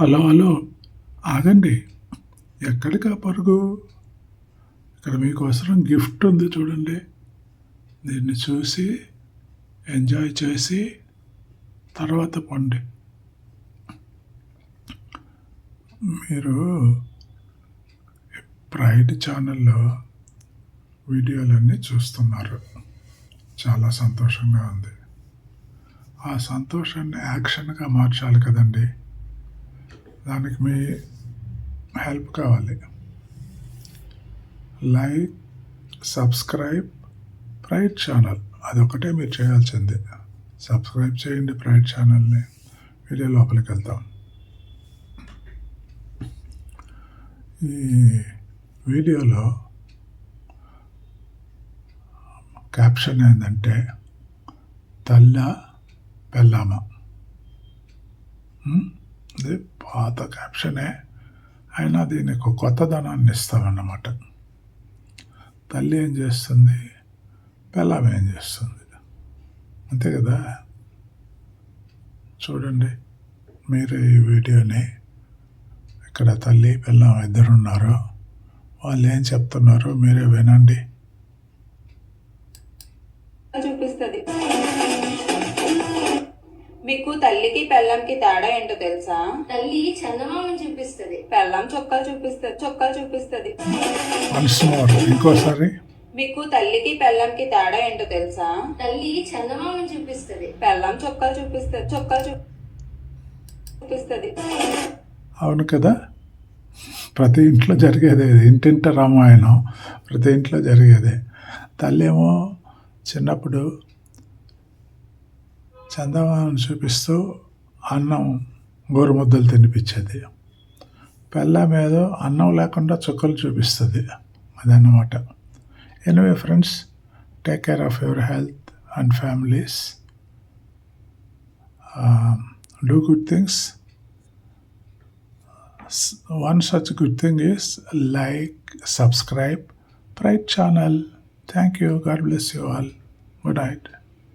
Hello hello. ఆగండి. ఎక్కడికా పరుగు? ఇక్కడ మీకోసం గిఫ్ట్ ఉంది చూడండి. దీన్ని చూసి ఎంజాయ్ చేసి తర్వాత పండి. మీరు ప్రైడ్ ఛానల్లో వీడియోలన్నీ చూస్తున్నారు. చాలా సంతోషంగా ఉంది. ఆ సంతోషాన్ని యాక్షన్గా మార్చాలి కదండి. దానికి మీ హెల్ప్ కావాలి. Like subscribe Pride channel. అదొకటే మీరు చేయాల్సిందే. సబ్స్క్రైబ్ చేయండి ప్రైడ్ ఛానల్ని. వీడియో లోపలికి వెళ్తాం ఈ వీడియోలో క్యాప్షన్ ఏంటంటే తల్ల పెళ్ళామ. ఉమ్, పాత క్యాప్షనే. అయినా దీనికి ఒక కొత్తదనాన్ని ఇస్తామన్నమాట తల్లి ఏం చేస్తుంది? పిల్లం ఏం చేస్తుంది? అంతే కదా? చూడండి మీరు ఈ వీడియోని ఇక్కడ తల్లి పిల్లం ఇద్దరు ఉన్నారు వాళ్ళు ఏం చెప్తున్నారో మీరే వినండి. మీకు తల్లికి పెళ్ళంకి తేడా ఏంటో తెలుసా? తల్లి చందమామని చూపిస్తది. పెళ్ళం చొక్కాలు చూపిస్తుంది చొక్కాలు చూపిస్తుంది. ఇంకోసారి. మీకు తల్లికి పెళ్ళంకి తేడా ఏంటో తెలుసా? తల్లి చందమామని చూపిస్తది. పెళ్ళం చొక్కాలు చూపిస్తుంది చొక్కాలు చూ- చూపిస్తుంది. అవును కదా? ప్రతి ఇంట్లో జరిగేదే. ఇంటింట రామాయణం ప్రతి ఇంట్లో జరిగేదే. తల్లి ఏమో చిన్నప్పుడు చందమామను చూపిస్తూ అన్నం గోరుముద్దలు తినిపించేది పెళ్ళ మీద అన్నం లేకుండా చుక్కలు చూపిస్తుంది అదన్నమాట anyway friends take care of your health and families do good things one one such good thing is like, subscribe, Pride channel. Thank you. God bless you all. Good night.